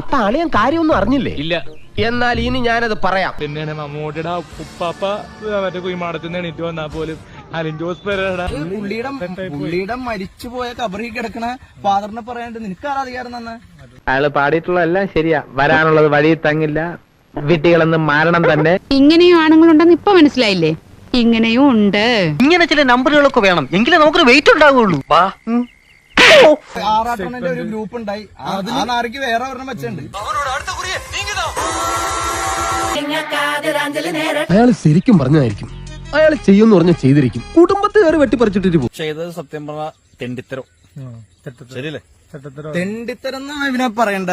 അപ്പൊ അളിയൻ കാര്യമൊന്നും അറിഞ്ഞില്ലേ? ഇല്ല. എന്നാൽ ഇനി ഞാനത് പറയാം. പിന്നെയാണ് മമ്മൂട്ടിയുടെ ഉപ്പാപ്പ മറ്റേ കുയിമാടത്തിൽ നിന്ന് എണീറ്റ് വന്നാ പോലും പുള്ളിയുടെ പുള്ളിയുടെ മരിച്ചുപോയ കബറി കിടക്കണ ഫാദറിനെ പറയാണ്ട് നിനക്കാരാ അധികാരം തന്നെ? അയാൾ പാടിയിട്ടുള്ളതെല്ലാം ശരിയാ. വരാനുള്ളത് വഴി തങ്ങില്ല. വിട്ടികളെന്ന് മാരണം തന്നെ. ഇങ്ങനെയും ആണുങ്ങളുണ്ടെന്ന് ഇപ്പൊ മനസ്സിലായില്ലേ? ഇങ്ങനെയും ഉണ്ട്. ഇങ്ങനെ ചില നമ്പറുകളൊക്കെ വേണം. എങ്കിലേ നമുക്ക് വെയിറ്റ് ഉണ്ടാവുള്ളൂ വാ ആറാട്ടണ്ണന്റെ ഒരു ഗ്രൂപ്പ് ഉണ്ടായി. ആ ആ നാറിക്ക് വേറെ ഒരെണ്ണം വെച്ചിട്ടുണ്ട്. അയാൾ ശരിക്കും പറഞ്ഞായിരിക്കും. അയാൾ ചെയ്യുമെന്ന് പറഞ്ഞ ചെയ്തിരിക്കും. കുടുംബത്തെ കയറി വെട്ടിപ്പറിച്ചിട്ടിട്ട് പോകും. ചെയ്തത് സത്യം പറഞ്ഞ തെണ്ടിത്തരം. ശരിയല്ലേ? തെണ്ടിത്തരം. എന്നാണ് ഇവനെ പറയണ്ട?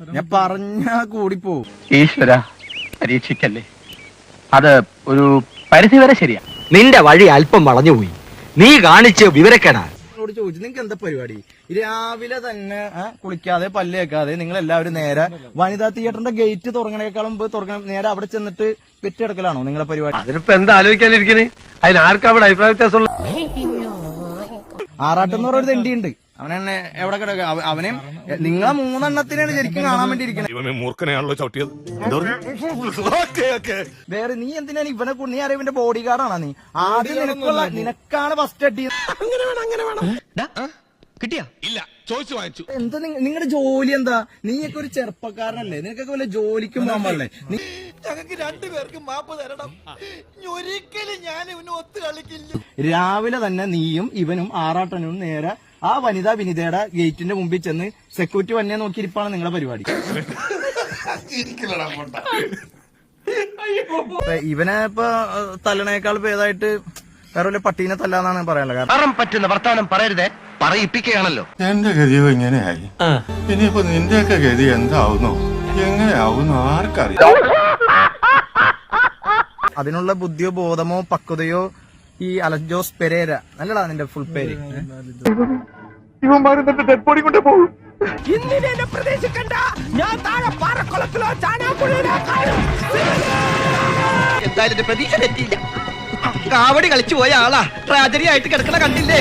ഞാൻ പറഞ്ഞാ കൂടിപ്പോ ഈശ്വര പരീക്ഷിക്കല്ലേ? അത് ഒരു പരിധി വരെ ശരിയാ. നിന്റെ വഴി അല്പം വളഞ്ഞുപോയി. നീ കാണിച്ച് വിവരക്കേടാ നിങ്ങളോട് ചോദിച്ചു നിങ്ങൾക്ക് എന്താ പരിപാടി? രാവിലെ തന്നെ കുളിക്കാതെ പല്ല് വെക്കാതെ നിങ്ങൾ എല്ലാവരും നേരെ വനിതാ തിയേറ്ററിന്റെ ഗേറ്റ് തുറങ്ങണേക്കാളും മുമ്പ് തുറങ്ങണ നേരെ അവിടെ ചെന്നിട്ട് പെറ്റെടുക്കലാണോ നിങ്ങളെ പരിപാടി? അതിനിപ്പോ എന്താ ആലോചിക്കാനിരിക്കണേ? അതിനാർക്കവിടെ അഭിപ്രായ വ്യത്യാസമുള്ള ആറാട്ടെന്ന് പറഞ്ഞൊരു തെണ്ടിയുണ്ട്. അവനെന്നെ എവിടെ കിടക്ക? അവനെയും നിങ്ങളെ മൂന്നെണ്ണത്തിനാണ് ശരിക്കും കാണാൻ വേണ്ടി ഇരിക്കുന്നത് മൂർഖനെയാണല്ലോ ചവിട്ടിയത്. വേറെ നീ എന്തിനാണ് ഇവനെ നീ അറിയാൻ ഇവന്റെ ബോഡി ഗാർഡാണോ നീ? ആദ്യം നിനക്കുള്ള നിനക്കാണ് ഫസ്റ്റ് അടി. കിട്ടിയാ? ഇല്ല ചോദിച്ചു വാങ്ങിച്ചു. എന്താ നിങ്ങളുടെ ജോലി എന്താ? നീയൊക്കെ ഒരു ചെറുപ്പക്കാരനല്ലേ? നിനക്കൊക്കെ വല്ല ജോലിക്കും പോകാമല്ലേ ഞങ്ങൾക്ക് രണ്ടുപേർക്കും മാപ്പ് തരണം. ഒരിക്കലും ഞാൻ ഇവന് ഒത്തു കളിക്കില്ല. രാവിലെ തന്നെ നീയും ഇവനും ആറാട്ടനും നേരെ ആ വനിതാ വിനിതയുടെ ഗേറ്റിന്റെ മുമ്പിൽ ചെന്ന് സെക്യൂരിറ്റി വന്നെ നോക്കിയിരിപ്പാണ് നിങ്ങളുടെ പരിപാടി. ഇവനെ ഇപ്പൊ തല്ലണേക്കാൾ ഭേദമായിട്ട് വേറെ വല്ല പട്ടീനെ തല്ലാന്നാണ് പറയാനുള്ളത്. കാരണം പറ്റുന്ന വർത്താനം പറയരുതേ പറയിപ്പിക്കുകയാണല്ലോ. എന്റെ ഗതി ഇങ്ങനെയായി. ഇനിയിപ്പോ നിന്റെയൊക്കെ ഗതി എന്താവുന്നു? എങ്ങനെയാവുന്നു ആർക്കറിയാം. അതിനുള്ള ബുദ്ധിയോ ബോധമോ പക്വതയോ ഈ അലജോസ് പെരേര നല്ലടാ നിന്റെ ഫുൾ പേര്. എന്തായാലും എന്റെ പ്രതീക്ഷ തെറ്റിയില്ല. കാവടി കളിച്ചു പോയ ആളാ. ട്രാജഡി ആയിട്ട് കിടക്കണ കണ്ടില്ലേ?